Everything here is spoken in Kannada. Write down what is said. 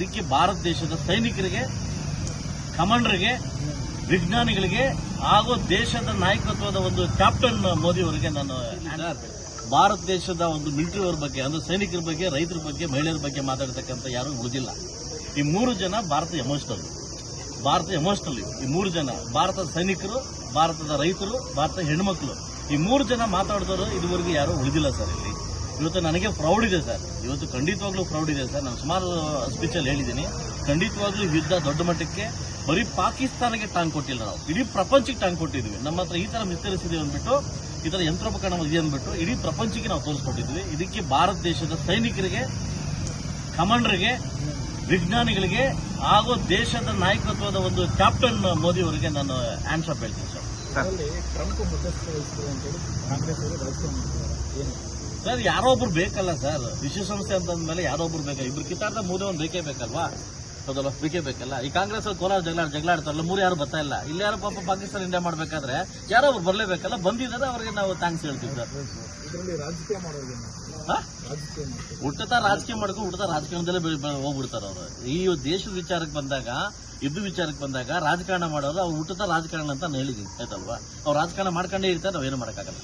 ಇದಕ್ಕೆ ಭಾರತ ದೇಶದ ಸೈನಿಕರಿಗೆ, ಕಮಾಂಡರ್ಗೆ, ವಿಜ್ಞಾನಿಗಳಿಗೆ, ಹಾಗೂ ದೇಶದ ನಾಯಕತ್ವದ ಒಂದು ಕ್ಯಾಪ್ಟನ್ ಮೋದಿ ಅವರಿಗೆ ನಾನು ಭಾರತ ದೇಶದ ಒಂದು ಮಿಲಿಟರಿ ಅವ್ರ ಬಗ್ಗೆ, ಅಂದ್ರೆ ಸೈನಿಕರ ಬಗ್ಗೆ, ರೈತರ ಬಗ್ಗೆ, ಮಹಿಳೆಯರ ಬಗ್ಗೆ ಮಾತಾಡತಕ್ಕಂಥ ಯಾರು ಉಳಿದಿಲ್ಲ ಈ ಮೂರು ಜನ ಭಾರತ ಎಮೋಷನಲ್ ಭಾರತ ಎಮೋಷನಲ್ ಈ ಮೂರು ಜನ ಭಾರತದ ಸೈನಿಕರು, ಭಾರತದ ರೈತರು ಭಾರತದ ಹೆಣ್ಮಕ್ಳು. ಈ ಮೂರು ಜನ ಮಾತಾಡಿದವರು ಇದುವರೆಗೂ ಯಾರು ಉಳಿದಿಲ್ಲ ಸರ್ ಇಲ್ಲಿ. ಇವತ್ತು ನನಗೆ ಪ್ರೌಡ್ ಇದೆ ಸರ್. ಇವತ್ತು ಖಂಡಿತವಾಗ್ಲೂ ಪ್ರೌಡ್ ಇದೆ ಸರ್. ನಾನು ಸುಮಾರು ಸ್ಪೀಚಲ್ಲಿ ಹೇಳಿದ್ದೀನಿ. ಖಂಡಿತವಾಗ್ಲೂ ಯುದ್ಧ ದೊಡ್ಡ ಮಟ್ಟಕ್ಕೆ ಬರೀ ಪಾಕಿಸ್ತಾನಕ್ಕೆ ಟಾಂಗ್ ಕೊಟ್ಟಿಲ್ಲ ನಾವು. ಇಡೀ ಪ್ರಪಂಚಕ್ಕೆ ಟಾಂಗ್ ಕೊಟ್ಟಿದ್ವಿ. ನಮ್ಮ ಹತ್ರ ಈ ತರ ವಿಸ್ತರಿಸಿದೀವಿ ಅಂದ್ಬಿಟ್ಟು, ಈ ತರ ಯಂತ್ರೋಪಕರಣ ಇದೆ ಅಂದ್ಬಿಟ್ಟು ಇಡೀ ಪ್ರಪಂಚಕ್ಕೆ ನಾವು ತೋರಿಸ್ಕೊಟ್ಟಿದ್ವಿ. ಇದಕ್ಕೆ ಭಾರತ ದೇಶದ ಸೈನಿಕರಿಗೆ, ಕಮಾಂಡರ್ಗೆ, ವಿಜ್ಞಾನಿಗಳಿಗೆ, ಹಾಗೂ ದೇಶದ ನಾಯಕತ್ವದ ಒಂದು ಕ್ಯಾಪ್ಟನ್ ಮೋದಿ ಅವರಿಗೆ ನಾನು ಆನ್ಸರ್ ಹೇಳ್ತೀನಿ ಸರ್. ಟ್ರಂಪ್ ಕಾಂಗ್ರೆಸ್ ಸರ್ ಯಾರೋ ಒಬ್ರು ಬೇಕಲ್ಲ ಸರ್ ವಿಶ್ವಸಂಸ್ಥೆ ಅಂತಂದ್ಮೇಲೆ ಯಾರೋ ಒಬ್ರು ಬೇಕಲ್ಲ. ಇಬ್ರು ಕಿತ್ತಾಡ್ದ ಮೂರೇ ಒಂದು ಬೇಕೇ ಬೇಕಲ್ವಾ? ಹೌದಲ್ಲ? ಬೇಕೇ ಬೇಕಲ್ಲ. ಈ ಕಾಂಗ್ರೆಸ್ ಅಲ್ಲಿ ಕೋಲಾರ ಜಗಳ ಜಗಳ ಆಡ್ತಾರಲ್ಲ ಮೂರು ಯಾರು ಬರ್ತಾ ಇಲ್ಲ. ಇಲ್ಲಿ ಯಾರು ಪಾಪ ಪಾಕಿಸ್ತಾನ ಇಂಡಿಯಾ ಮಾಡ್ಬೇಕಾದ್ರೆ ಯಾರೋ ಒಬ್ರು ಬರ್ಲೇಬೇಕಲ್ಲ? ಬಂದಿದ್ದಾರೆ ಅವ್ರಿಗೆ ನಾವು ಥ್ಯಾಂಕ್ಸ್ ಹೇಳ್ತೀವಿ ಸರ್ ಹುಟ್ಟತಾ ರಾಜಕೀಯ ಮಾಡ್ಕೊಂಡು ಹುಟ್ಟತ ರಾಜಕಾರಣದಲ್ಲೇ ಹೋಗ್ಬಿಡ್ತಾರೆ ಅವರು. ಈ ದೇಶದ ವಿಚಾರಕ್ಕೆ ಬಂದಾಗ ಯುದ್ಧ ವಿಚಾರಕ್ಕೆ ಬಂದಾಗ ರಾಜಕಾರಣ ಮಾಡೋರು ಅವ್ರು ಹುಟ್ಟತ ರಾಜಕಾರಣ ಅಂತ ನಾನು ಹೇಳಿದ್ದೀನಿ ಆಯ್ತಲ್ವಾ? ಅವ್ರು ರಾಜಕಾರಣ ಮಾಡ್ಕೊಂಡೇ ಇರ್ತಾರೆ ನಾವೇನು ಮಾಡೋಕ್ಕಾಗಲ್ಲ.